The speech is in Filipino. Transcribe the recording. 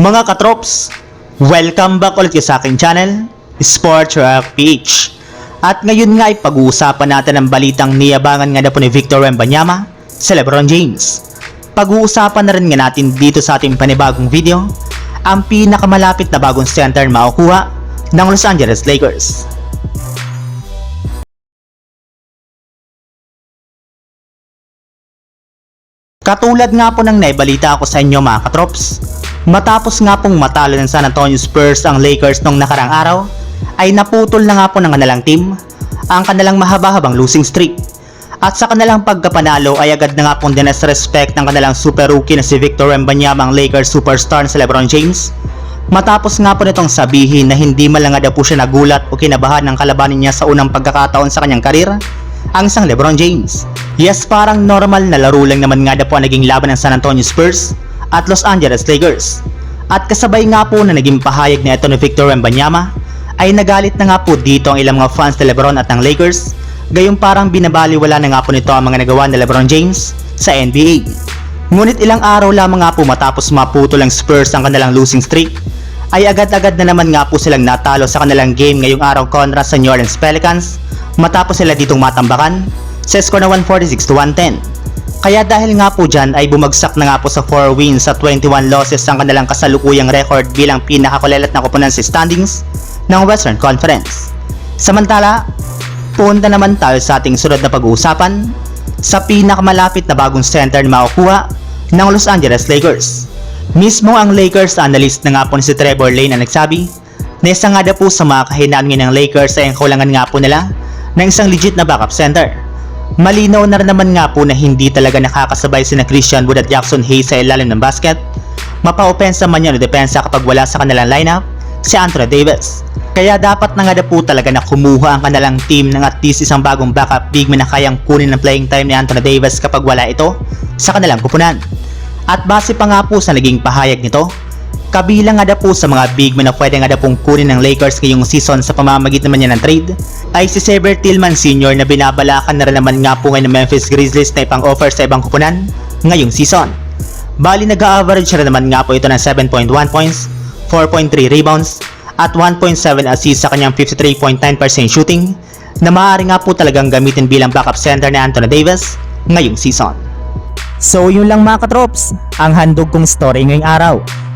Mga katrops, welcome back ulit sa aking channel, Sports Rock PH. At ngayon nga ay pag-uusapan natin ang balitang niyabangan nga na po ni Victor Wembanyama sa Lebron James. Pag-uusapan na rin nga natin dito sa ating panibagong video, ang pinakamalapit na bagong center na makukuha ng Los Angeles Lakers. Katulad nga po ng naibalita ko sa inyo mga katrops, matapos nga pong matalo ng San Antonio Spurs ang Lakers nung nakarang araw, ay naputol na nga po ng kanilang team ang kanilang mahaba-habang losing streak. At sa kanilang pagkapanalo ay agad na nga pong dinesrespect ng kanilang super rookie na si Victor Wembanyama ang Lakers superstar na si Lebron James. Matapos nga po nitong sabihin na hindi malanga daw po siya nagulat o kinabahan ng kalabanin niya sa unang pagkakataon sa kanyang karir, ang isang Lebron James. Yes, parang normal na laro lang naman nga daw po ang naging laban ng San Antonio Spurs at Los Angeles Lakers. At kasabay nga po na naging pahayag na ito ni Victor Wembanyama, ay nagalit na nga po dito ang ilang mga fans ni Lebron at ng Lakers, gayong parang binabaliwala na nga po nito ang mga nagawa ni Lebron James sa NBA. Ngunit ilang araw lamang nga po matapos maputol ang Spurs ang kanilang losing streak, ay agad-agad na naman nga po silang natalo sa kanilang game ngayong araw kontra sa New Orleans Pelicans matapos sila ditong matambakan sa score na 146 to 110. Kaya dahil nga po dyan ay bumagsak na nga po sa 4 wins sa 21 losses ang kanilang kasalukuyang record bilang pinakakulelat na kupunan sa standings ng Western Conference. Samantala, punta naman tayo sa ating sunod na pag-uusapan sa pinakamalapit na bagong center na makukuha ng Los Angeles Lakers. Mismo ang Lakers analyst na nga po ni si Trevor Lane ang nagsabi na isa nga daw po sa mga kahinaan ng Lakers ay ang kulangan nga po nila ng isang legit na backup center. Malinaw na naman nga po na hindi talaga nakakasabay si na Christian Wood at Jackson Hayes sa ilalim ng basket. Mapa-opensa man yan o depensa kapag wala sa kanilang lineup, si Anthony Davis. Kaya dapat na nga daw po talaga na kumuha ang kanilang team ng at least isang bagong backup big man na kayang kunin ng playing time ni Anthony Davis kapag wala ito sa kanilang kupunan. At base pa nga po sa naging pahayag nito, kabilang nga po sa mga big men na pwede nga pong kunin ng Lakers ngayong season sa pamamagitan naman niya ng trade, ay si Xavier Tillman Sr. na binabalakan na rin naman nga po ngayon ng Memphis Grizzlies na ipang offer sa ibang kupunan ngayong season. Bali nag-average rin naman nga po ito ng 7.1 points, 4.3 rebounds, at 1.7 assists sa kanyang 53.9% shooting na maaari nga po talagang gamitin bilang backup center ni Anthony Davis ngayong season. So yun lang mga katrops, ang handog kong story ngayong araw.